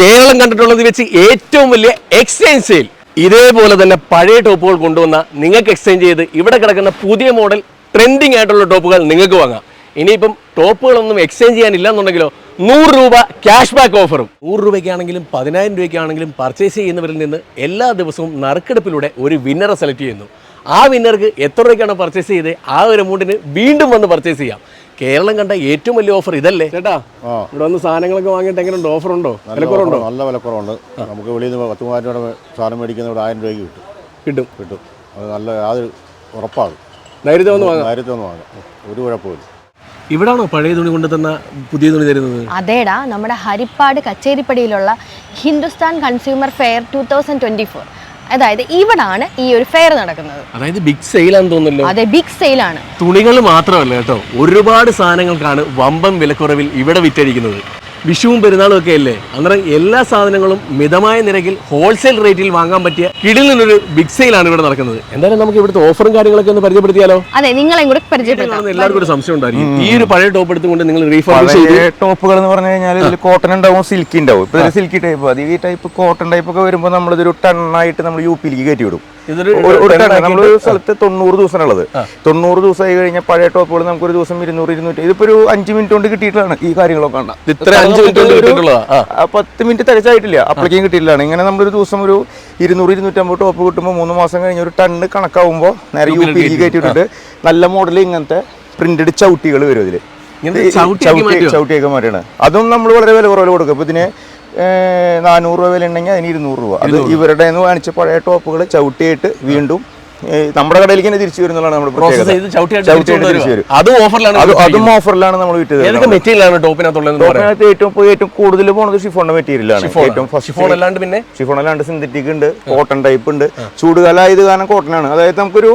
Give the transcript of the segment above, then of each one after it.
കേരളം കണ്ടിട്ടുള്ളത് വെച്ച് ഏറ്റവും വലിയ എക്സ്ചേഞ്ച് സെയിൽ ഇതേപോലെ തന്നെ പഴയ ടോപ്പുകൾ കൊണ്ടുവന്ന നിങ്ങൾക്ക് എക്സ്ചേഞ്ച് ചെയ്ത് ഇവിടെ കിടക്കുന്ന പുതിയ മോഡൽ ട്രെൻഡിങ് ആയിട്ടുള്ള ടോപ്പുകൾ നിങ്ങൾക്ക് വാങ്ങാം. ഇനിയിപ്പം ടോപ്പുകളൊന്നും എക്സ്ചേഞ്ച് ചെയ്യാനില്ല എന്നുണ്ടെങ്കിലോ നൂറ് രൂപ ക്യാഷ് ബാക്ക് ഓഫറും നൂറ് രൂപയ്ക്കാണെങ്കിലും പതിനായിരം രൂപയ്ക്കാണെങ്കിലും പർച്ചേസ് ചെയ്യുന്നവരിൽ നിന്ന് എല്ലാ ദിവസവും നറുക്കെടുപ്പിലൂടെ ഒരു വിന്നറെ സെലക്ട് ചെയ്യുന്നു. ആ വിന്നർക്ക് എത്ര രൂപയ്ക്കാണ് പർച്ചേസ് ചെയ്ത് ആ ഒരു എമൗണ്ടിന് വീണ്ടും വന്ന് പർച്ചേസ് ചെയ്യാം. കേരളം കണ്ട ഏറ്റവും വലിയ ഓഫർ ഇതല്ലേ? ചേട്ടാ. ഇവിടെ വന്ന് സാധനങ്ങളൊക്കെ വാങ്ങിയിട്ട് എങ്ങനെയുണ്ട്? ഓഫർ ഉണ്ടോ? നല്ല വിലക്കുറവുണ്ടോ? നല്ല വിലക്കുറവുണ്ട്. നമുക്ക് വെളിയിൽ നിന്ന് പത്ത് മൂവായിരം രൂപ സാധനം മേടിക്കുന്ന ഇവിടെ ആയിരം രൂപയ്ക്ക് കിട്ടും. കിട്ടും. കിട്ടും. അത് നല്ല യാതൊരു ഉറപ്പാകും നേരത്തെ ഒന്ന് വാങ്ങാം. നേരത്തെ ഒന്ന് വാങ്ങാം. ഒരു കുഴപ്പമില്ല. ഇവിടാണോ പഴയ തുണി കൊണ്ട് തന്ന പുതിയ തുണി തരുന്നത്? അതേടാ നമ്മുടെ Harippad കച്ചേരിപ്പടിയിലുള്ള Hindustan consumer fair two thousand twenty four അതായത് ഇവിടാണ് ഈ ഒരു ഫെയർ നടക്കുന്നത്. അതായത് ബിഗ് സെയിൽ ആണെന്ന് തോന്നുന്നല്ലോ. അതെ ബിഗ് സെയിൽ ആണ്. തുണികൾ മാത്രമല്ല കേട്ടോ. ഒരുപാട് സാധനങ്ങൾക്കാണ് വമ്പൻ വിലക്കുറവിൽ ഇവിടെ വിറ്റഴിക്കുന്നത്. വിഷുവും പെരുന്നാളും ഒക്കെ അല്ലേ? അന്നേരം എല്ലാ സാധനങ്ങളും മിതമായ നിരക്കിൽ ഹോൾസെയിൽ റേറ്റിൽ വാങ്ങാൻ പറ്റിയ കിടിൽ നിന്നൊരു ബിഗ് സെയിലാണ് ഇവിടെ നടക്കുന്നത്. എന്തായാലും നമുക്ക് ഇവിടുത്തെ ഓഫറും കാര്യങ്ങളൊക്കെ ഒന്ന് പരിചയപ്പെടുത്തിയാലോ? അതെ നിങ്ങളെ കൂടെ പരിചയപ്പെടുത്താം. എല്ലാവർക്കും ഒരു സംശയം ഉണ്ടായിരിക്കും. ഈ ഒരു പഴയ ടോപ്പ് എടുത്തുകൊണ്ട് നിങ്ങൾ റീഫണ്ട് ചെയ്ത് ടോപ്പുകൾ എന്ന് പറഞ്ഞു കഴിഞ്ഞാൽ ഇതിൽ കോട്ടൺ ഉണ്ടാവും സിൽക്കി ഉണ്ടാവും. ഇപ്പൊ സിൽക്കി ടൈപ്പ് അത് ഈ ടൈപ്പ് കോട്ടൺ ടൈപ്പ് ഒക്കെ വരുമ്പോൾ നമ്മളിതൊരു ടണ്ണായിട്ട് നമ്മൾ യു പിയിലേക്ക് കയറ്റി വിടും. നമ്മൾ ഒരു സ്ഥലത്ത് തൊണ്ണൂറ് ദിവസമാണുള്ളത്. തൊണ്ണൂറ് ദിവസമായി കഴിഞ്ഞാൽ പഴയ ടോപ്പുകൾ നമുക്ക് ഒരു ദിവസം ഇരുന്നൂറ് ഇരുന്നൂറ്റി ഇതിപ്പോ ഒരു അഞ്ച് മിനിറ്റ് കൊണ്ട് കിട്ടിയിട്ടാണ് ഈ കാര്യങ്ങളൊക്കെ കണ്ട പത്ത് മിനിറ്റ് തിരച്ചായിട്ടില്ല അപ്പോഴേക്കും കിട്ടിയില്ലാണ് ഇങ്ങനെ നമ്മളൊരു ദിവസം ഒരു ഇരുന്നൂറ് ഇരുന്നൂറ്റമ്പത് ടോപ്പ് കിട്ടുമ്പോൾ മൂന്ന് മാസം കഴിഞ്ഞ് ഒരു ടണ്ണ് കണക്കാവുമ്പോൾ നേരെ യു പി വിട്ടിട്ട് നല്ല മോഡൽ ഇങ്ങനത്തെ പ്രിന്റഡ് ചവിട്ടികൾ വരും ഈ ചവിട്ടിയാക്കി മാറ്റിയാണ്. അതും നമ്മൾ വളരെ വില കുറവിൽ കൊടുക്കും. ഇപ്പൊ ഇതിന് നാനൂറ് രൂപ വില ഉണ്ടെങ്കിൽ അതിന് ഇരുന്നൂറ് രൂപ. അത് ഇവരുടെ നിന്ന് വാങ്ങിച്ച പഴയ ടോപ്പുകൾ ചവിട്ടിയിട്ട് വീണ്ടും നമ്മുടെ കടയിലേക്ക് തന്നെ തിരിച്ചു വരുന്നതാണ് നമ്മുടെ അതും ഓഫറിലാണ് അതും ഓഫറിലാണ് നമ്മൾ വിറ്റത് മെറ്റീരിയലാണ് ടോപ്പിനകത്ത് ഏറ്റവും ഏറ്റവും കൂടുതൽ പോണത് ഷിഫോണിന്റെ മെറ്റീരിയലാണ് ഏറ്റവും ഷിഫോൺ അല്ലാണ്ട് പിന്നെ? ഷിഫോൺ അല്ലാണ്ട് സിന്തറ്റിക് ഉണ്ട് കോട്ടൺ ടൈപ്പ് ഉണ്ട്. ചൂടുകാലായത് കാരണം കോട്ടൺ ആണ്. അതായത് നമുക്കൊരു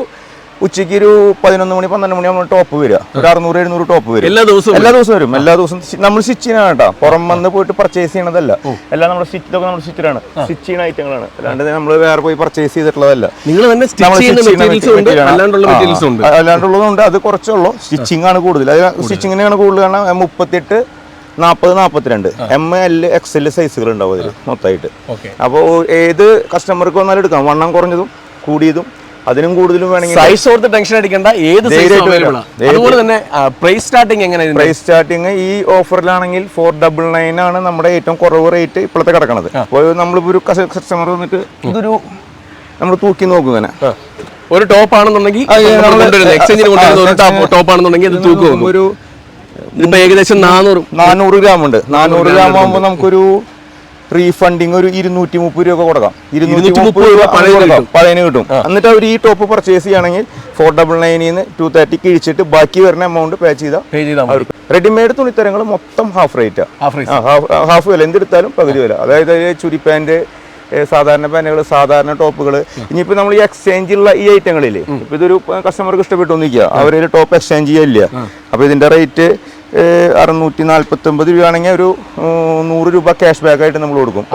ഉച്ചയ്ക്ക് ഒരു പതിനൊന്ന് മണി പന്ത്രണ്ട് മണി ആകുമ്പോൾ ടോപ്പ് വരിക. ഒരു അറുന്നൂറ് എഴുന്നൂറ് ടോപ്പ് വരും. എല്ലാ ദിവസവും എല്ലാ ദിവസവും വരും. എല്ലാ ദിവസവും നമ്മൾ സ്റ്റിച്ച് ചെയ്യണം കേട്ടോ. പുറം വന്ന് പോയിട്ട് പർച്ചേസ് ചെയ്യണതല്ല. എല്ലാം നമ്മുടെ സ്റ്റിച്ചിലൊക്കെ നമ്മൾ സ്റ്റിച്ചിലാണ് സ്റ്റിച്ച് ചെയ്യുന്ന ഐറ്റങ്ങളാണ് അല്ലാണ്ട് നമ്മൾ വേറെ പോയി പർച്ചേസ് ചെയ്തിട്ടുള്ളതല്ല. നിങ്ങൾ തന്നെ അല്ലാണ്ടുള്ളതുണ്ട് അത് കുറച്ചുള്ളൂ. സ്റ്റിച്ചിങ് ആണ് കൂടുതൽ. അത് സ്റ്റിച്ചിങ്ങിനാണ് കൂടുതൽ കാരണം മുപ്പത്തെട്ട് നാൽപ്പത് നാൽപ്പത്തിരണ്ട് എം എൽ എക്സ് എൽ സൈസുകൾ ഉണ്ടാവും അതിൽ മൊത്തമായിട്ട്. അപ്പോൾ ഏത് കസ്റ്റമർക്ക് വന്നാലും എടുക്കാം. വണ്ണം കുറഞ്ഞതും കൂടിയതും അതിനും കൂടുതലും വേണമെങ്കിൽ സൈസ് ഓർത്ത് ടെൻഷൻ അടിക്കേണ്ട. ഏത് സൈസ് അവൈലബിൾ അതുപോലെ തന്നെ പ്രൈസ് സ്റ്റാർട്ടിംഗ് എങ്ങനെ? പ്രൈസ് സ്റ്റാർട്ടിംഗ് ഈ ഓഫറിലാണെങ്കിൽ ഫോർ ഡബിൾ നയൻ ആണ് നമ്മുടെ ഏറ്റവും കുറവ് റേറ്റ് ഇപ്പോഴത്തെ കിടക്കുന്നത് അപ്പോൾ നമ്മളിപ്പോൾ ഒരു കസ്റ്റമർ വന്നിട്ട് ഇതൊരു നമ്മൾ തൂക്കി നോക്കും തന്നെ ഒരു ടോപ്പ് ആണെന്നുണ്ടെങ്കിൽ എക്സ്ചേഞ്ചിന് കൊണ്ടുവരുന്ന ടോപ്പ് ആണെന്നുണ്ടെങ്കിൽ അത് തൂക്ക് ഒരു ഏകദേശം നാനൂറ്. നാനൂറ് ഗ്രാം ഉണ്ട്. നാനൂറ് ഗ്രാം ആകുമ്പോൾ നമുക്കൊരു റീഫണ്ടിങ് ഒരു ഇരുന്നൂറ്റി മുപ്പത് രൂപ കൊടുക്കാം. ഇരുന്നൂറ്റി മുപ്പത് രൂപ പഴയതിന്. കിട്ടും. എന്നിട്ട് അവർ ഈ ടോപ്പ് പർച്ചേസ് ചെയ്യുകയാണെങ്കിൽ ഫോർ ഡബിൾ നയനിൽ നിന്ന് ടു തേർട്ടി കിഴിച്ചിട്ട് ബാക്കി വരുന്ന എമൗണ്ട് പേ ചെയ്താൽ പേ ചെയ്താൽ റെഡിമെയ്ഡ് തുണിത്തരങ്ങൾ മൊത്തം ഹാഫ് റേറ്റാ ഹാഫ് വില. എന്തെടുത്താലും പകുതി വില. അതായത് ചുരി പാന്റ് സാധാരണ പാനുകൾ സാധാരണ ടോപ്പുകൾ ഇനിയിപ്പോൾ നമ്മൾ ഈ എക്സ്ചേഞ്ച് ഉള്ള ഈ ഐറ്റങ്ങളില്ലേ ഇപ്പൊ ഇതൊരു കസ്റ്റമർക്ക് ഇഷ്ടപ്പെട്ടു നിൽക്കുക അവരൊരു ടോപ്പ് എക്സ്ചേഞ്ച് ചെയ്യില്ല അപ്പോൾ ഇതിന്റെ റേറ്റ് അറുന്നൂറ്റി നാല്പത്തി ഒമ്പത് രൂപയാണെങ്കിൽ ഒരു നൂറ് രൂപ ക്യാഷ് ബാക്ക് ആയിട്ട് നമ്മൾ കൊടുക്കും.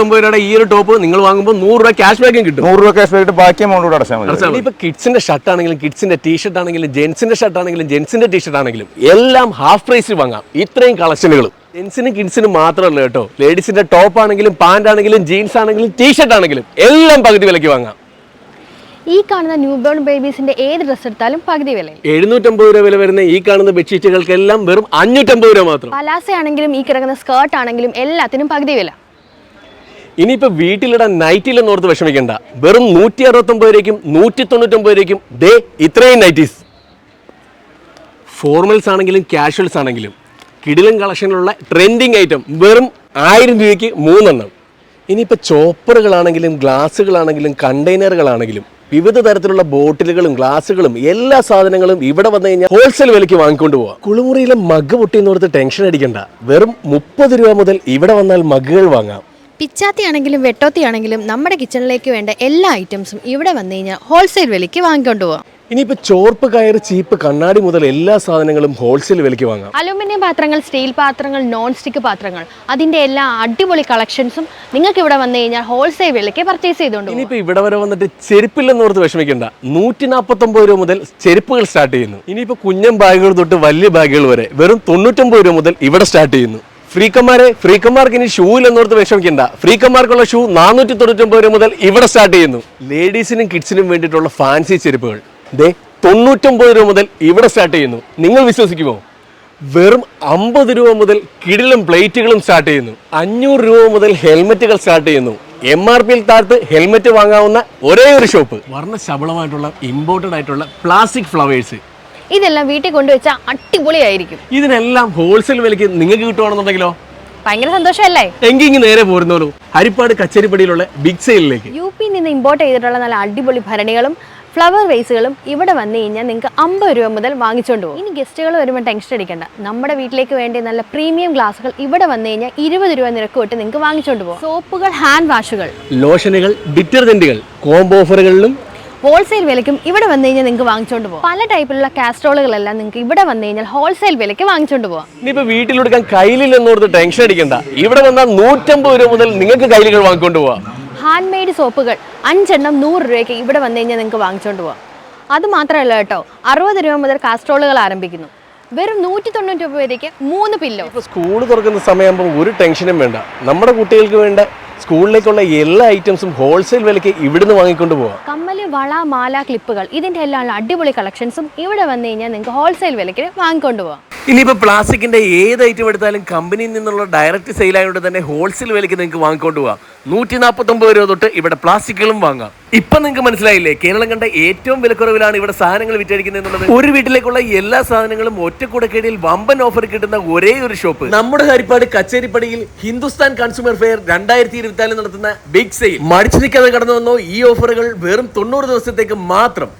രൂപയുടെ ഈ ഒരു ടോപ്പ് നിങ്ങൾ വാങ്ങുമ്പോൾ നൂറ് രൂപ ക്യാഷ് ബാക്കും കിട്ടും. നൂറ് രൂപ ക്യാഷ് ബാക്ക് ബാക്കി എമൗണ്ട് കൂടെ അടച്ചാൽ മതി. ഇപ്പൊ കിഡ്സിന്റെ ഷർട്ട് ആണെങ്കിലും കിഡ്സിന്റെ ടീഷർട്ട് ആണെങ്കിലും ജെൻസിന്റെ ഷർട്ട് ആണെങ്കിലും ജെന്റ്സിന്റെ ടീഷർട്ട് ആണെങ്കിലും എല്ലാം ഹാഫ് പ്രൈസിൽ വാങ്ങാം. ഇത്രയും കളക്ഷനുകൾ. ജെൻസിനും കിഡ്സിനും മാത്രമല്ല കേട്ടോ. ലേഡീസിന്റെ ടോപ്പ് ആണെങ്കിലും പാന്റ് ആണെങ്കിലും ജീൻസ് ആണെങ്കിലും ടീഷർട്ട് ആണെങ്കിലും എല്ലാം പകുതി വിലയ്ക്ക് വാങ്ങാം. ഈ കാണുന്ന ന്യൂ ബോൺ ബേബീസിന്റെ ഏത് ഡ്രസ് എടുത്താലും പകുതി വില എഴുന്നൂറ്റമ്പത് രൂപ വില വരുന്ന ഈ കാണുന്ന ബെഡ്ഷീറ്റുകൾക്കെല്ലാം വെറും അഞ്ഞൂറ്റമ്പത് രൂപ മാത്രം. പലാസ ആണെങ്കിലും ഈ കിടക്കുന്ന സ്കേർട്ട് ആണെങ്കിലും എല്ലാത്തിനും പകുതി വില. ഇനിയിപ്പോ വീട്ടിലിടാൻ നൈറ്റിലെന്ന് ഓർത്ത് വിഷമിക്കണ്ട. വെറും നൂറ്റി അറുപത്തൊമ്പത് രൂപയ്ക്കും നൂറ്റി തൊണ്ണൂറ്റൊമ്പത് രൂപയ്ക്കും ദേ ഇത്രയും നൈറ്റീസ് ഫോർമൽസ് ആണെങ്കിലും കാഷ്വൽസ് ആണെങ്കിലും കിടിലൻ കളക്ഷനിലുള്ള ട്രെൻഡിങ് ഐറ്റം വെറും ആയിരം രൂപയ്ക്ക് മൂന്നെണ്ണം. ഇനിയിപ്പോൾ ചോപ്പറുകളാണെങ്കിലും ഗ്ലാസ്സുകളാണെങ്കിലും കണ്ടെയ്നറുകളാണെങ്കിലും വിവിധ തരത്തിലുള്ള ബോട്ടിലുകളും ഗ്ലാസ്സുകളും എല്ലാ സാധനങ്ങളും ഇവിടെ വന്നു കഴിഞ്ഞാൽ ഹോൾസെയിൽ വിലയ്ക്ക് വാങ്ങിക്കൊണ്ട് പോവാം. കുളിമുറിയിലെ മഗ് പൊട്ടിയെന്നോർത്ത് ടെൻഷൻ അടിക്കണ്ട. വെറും മുപ്പത് രൂപ മുതൽ ഇവിടെ വന്നാൽ മഗ്ഗുകൾ വാങ്ങാം. പിച്ചാത്തി ആണെങ്കിലും വെട്ടോത്തി ആണെങ്കിലും നമ്മുടെ കിച്ചണിലേക്ക് വേണ്ട എല്ലാ ഐറ്റംസും ഇവിടെ വന്നു കഴിഞ്ഞാൽ ഹോൾസെയിൽ വിലയ്ക്ക് വാങ്ങിക്കൊണ്ട് പോവാം. ഇനിയിപ്പോ ചോർപ്പ് കയറ് ചീപ്പ് കണ്ണാടി മുതൽ എല്ലാ സാധനങ്ങളും ഹോൾസെയിൽ വിലയ്ക്ക് വാങ്ങാം. അലുമിനിയം പാത്രങ്ങൾ സ്റ്റീൽ പാത്രങ്ങൾ നോൺ സ്റ്റിക്ക് പാത്രങ്ങൾ അതിന്റെ എല്ലാ അടിപൊളി കളക്ഷൻസും നിങ്ങൾക്ക് ഇവിടെ വന്നു കഴിഞ്ഞാൽ ഹോൾസെയിൽ വിലയ്ക്ക് പർച്ചേസ് ചെയ്തുകൊണ്ട് പോകും. ഇനിയിപ്പോ ഇവിടെ വരെ വന്നിട്ട് ചെരുപ്പില്ലെന്ന് ഓർത്ത് വിഷമിക്കണ്ട. നൂറ്റി നാൽപ്പത്തൊമ്പത് രൂപ മുതൽ ചെരുപ്പുകൾ സ്റ്റാർട്ട് ചെയ്യുന്നു. ഇനിയിപ്പോ കുഞ്ഞൻ ബാഗുകൾ തൊട്ട് വലിയ ബാഗുകൾ വരെ വെറും തൊണ്ണൂറ്റൊമ്പത് രൂപ മുതൽ ഇവിടെ സ്റ്റാർട്ട് ചെയ്യുന്നു. ഫ്രീക്കന്മാരെ ഫ്രീക്കന്മാർക്ക് ഇനി ഷൂ ഇല്ലെന്നോർത്ത് വിഷമിക്കണ്ട. ഫ്രീക്കന്മാർക്കുള്ള ഷൂ നാനൂറ്റി തൊണ്ണൂറ്റൊമ്പത് രൂപ മുതൽ ഇവിടെ സ്റ്റാർട്ട് ചെയ്യുന്നു. ലേഡീസിനും കിഡ്സിനും വേണ്ടിയിട്ടുള്ള ഫാൻസി ചെരുപ്പുകൾ. ദേ തൊണ്ണൂറ്റൊമ്പത് രൂപ മുതൽ ഇവിടെ സ്റ്റാർട്ട് ചെയ്യുന്നു. നിങ്ങൾ വിശ്വസിക്കുമോ? വെറും അമ്പത് രൂപ മുതൽ കിടിലും പ്ലേറ്റുകളും സ്റ്റാർട്ട് ചെയ്യുന്നു. അഞ്ഞൂറ് രൂപ മുതൽ ഹെൽമെറ്റുകൾ സ്റ്റാർട്ട് ചെയ്യുന്നു. എം ആർ പിയിൽ താഴ്ത്ത് ഹെൽമെറ്റ് വാങ്ങാവുന്ന ഒരേ ഒരു ഷോപ്പ് വർണശബളമായിട്ടുള്ള ഇമ്പോർട്ടഡ് ആയിട്ടുള്ള പ്ലാസ്റ്റിക് ഫ്ലവേഴ്സ് ഇതെല്ലാം വീട്ടിൽ കൊണ്ടുവച്ചാൽ അടിപൊളിയായിരിക്കും. ഇതിനെല്ലാം ഹോൾസെയിൽ വിലയ്ക്ക് നിങ്ങൾക്ക് കിട്ടുവാണെന്നുണ്ടെങ്കിലോ? ഭയങ്കര സന്തോഷമല്ലേ? എങ്കിൽ ഇങ്ങ് നേരെ പോരുന്നോളൂ. ഹരിപ്പാട് കച്ചേരിപ്പടിയിലുള്ള ബിഗ് സെയിലിലേക്ക് യു പിയിൽ നിന്ന് ഇമ്പോർട്ട് ചെയ്തിട്ടുള്ള നല്ല അടിപൊളി ഭരണികളും ഫ്ലവർ വേസുകളും ഇവിടെ വന്നു കഴിഞ്ഞാൽ നിങ്ങൾക്ക് അമ്പത് രൂപ മുതൽ വാങ്ങിച്ചുകൊണ്ട് പോകും. ഇനി ഗസ്റ്റുകൾ വരുമ്പോൾ ടെൻഷൻ അടിക്കേണ്ട. നമ്മുടെ വീട്ടിലേക്ക് വേണ്ടി നല്ല പ്രീമിയം ഗ്ലാസുകൾ ഇവിടെ വന്നു കഴിഞ്ഞാൽ ഇരുപത് രൂപ നിരക്ക് തൊട്ട് നിങ്ങൾക്ക് വാങ്ങിച്ചുകൊണ്ട് പോകും. സോപ്പുകൾ ഹാൻഡ് വാഷുകൾ ലോഷനുകൾ ഡിറ്റർജന്റുകൾ കോംബോ ഓഫറുകളിലും ഹോൾസെയിൽ വിലയ്ക്കും ഇവിടെ വന്നു കഴിഞ്ഞാൽ നിങ്ങൾക്ക് വാങ്ങിച്ചുകൊണ്ട് പോകാം. പല ടൈപ്പിലുള്ള കാസ്ട്രോളുകളെല്ലാം നിങ്ങൾക്ക് ഇവിടെ വന്നു കഴിഞ്ഞാൽ ഹോൾസെയിൽ വിലയ്ക്ക് വാങ്ങിച്ചുകൊണ്ട് പോകാം. ഇനിയിപ്പോ വീട്ടിലെടുക്കാൻ കയ്യിലില്ലെന്നോർത്ത് ടെൻഷൻ അടിക്കണ്ട. ഇവിടെ വന്നാൽ നൂറ്റമ്പത് രൂപ മുതൽ നിങ്ങൾക്ക് കയ്യിലുകൾ വാങ്ങിക്കൊണ്ട് പോവാം. ഹാൻഡ് മെയ്ഡ് സോപ്പുകൾ അഞ്ചെണ്ണം നൂറ് രൂപയ്ക്ക് ഇവിടെ വന്നു കഴിഞ്ഞാൽ നിങ്ങൾക്ക് വാങ്ങിച്ചുകൊണ്ട് പോകാം അത് മാത്രമല്ല കേട്ടോ അറുപത് രൂപ മുതൽ കാസ്ട്രോളുകൾ ആരംഭിക്കുന്നു. വെറും നൂറ്റി തൊണ്ണൂറ്റി രൂപ വരേക്ക് മൂന്ന് പില്ലോ സ്കൂൾ തുറക്കുന്ന സമയമാകുമ്പോൾ ഒരു ടെൻഷനും വേണ്ട. നമ്മുടെ കുട്ടികൾക്ക് വേണ്ട സ്കൂളിലേക്കുള്ള എല്ലാ ഐറ്റംസും ഹോൾസെയിൽ വിലയ്ക്ക് ഇവിടുന്ന് വാങ്ങിക്കൊണ്ട് പോവാം. കമ്മൽ വള മാല ക്ലിപ്പുകൾ ഇതിന്റെ എല്ലാം അടിപൊളി കളക്ഷൻസും ഇവിടെ വന്നു കഴിഞ്ഞാൽ നിങ്ങൾക്ക് ഹോൾസെയിൽ വിലയ്ക്ക് വാങ്ങിക്കൊണ്ട് പോകാം ഇനിയിപ്പോൾ പ്ലാസ്റ്റിക്കിന്റെ ഏത് ഐറ്റം എടുത്താലും കമ്പനിയിൽ നിന്നുള്ള ഡയറക്റ്റ് സെയിൽ ആയതുകൊണ്ട് തന്നെ ഹോൾസെയിൽ വിലയ്ക്ക് നിങ്ങൾക്ക് വാങ്ങിക്കൊണ്ട് പോവാം. നൂറ്റി നാൽപ്പത്തൊമ്പത് രൂപ തൊട്ട് ഇവിടെ പ്ലാസ്റ്റിക്കുകളും വാങ്ങാം. ഇപ്പൊ നിങ്ങൾക്ക് മനസ്സിലായില്ലേ കേരളം കണ്ട ഏറ്റവും വിലക്കുറവിലാണ് ഇവിടെ സാധനങ്ങൾ വിറ്റഴിക്കുന്നത് എന്നുള്ളത്? ഒരു വീട്ടിലേക്കുള്ള എല്ലാ സാധനങ്ങളും ഒറ്റക്കൂടക്കേടിയിൽ വമ്പൻ ഓഫർ കിട്ടുന്ന ഒരേ ഒരു ഷോപ്പ് നമ്മുടെ ഹരിപ്പാട് കച്ചേരിപ്പടിയിൽ ഹിന്ദുസ്ഥാൻ കൺസ്യൂമർ ഫെയർ രണ്ടായിരത്തി ഇരുപത്തിനാലിൽ നടത്തുന്ന ബിഗ് സെയിൽ മടിച്ചു നിൽക്കാതെ കടന്നു വന്നോ ഈ ഓഫറുകൾ വെറും തൊണ്ണൂറ് ദിവസത്തേക്ക് മാത്രം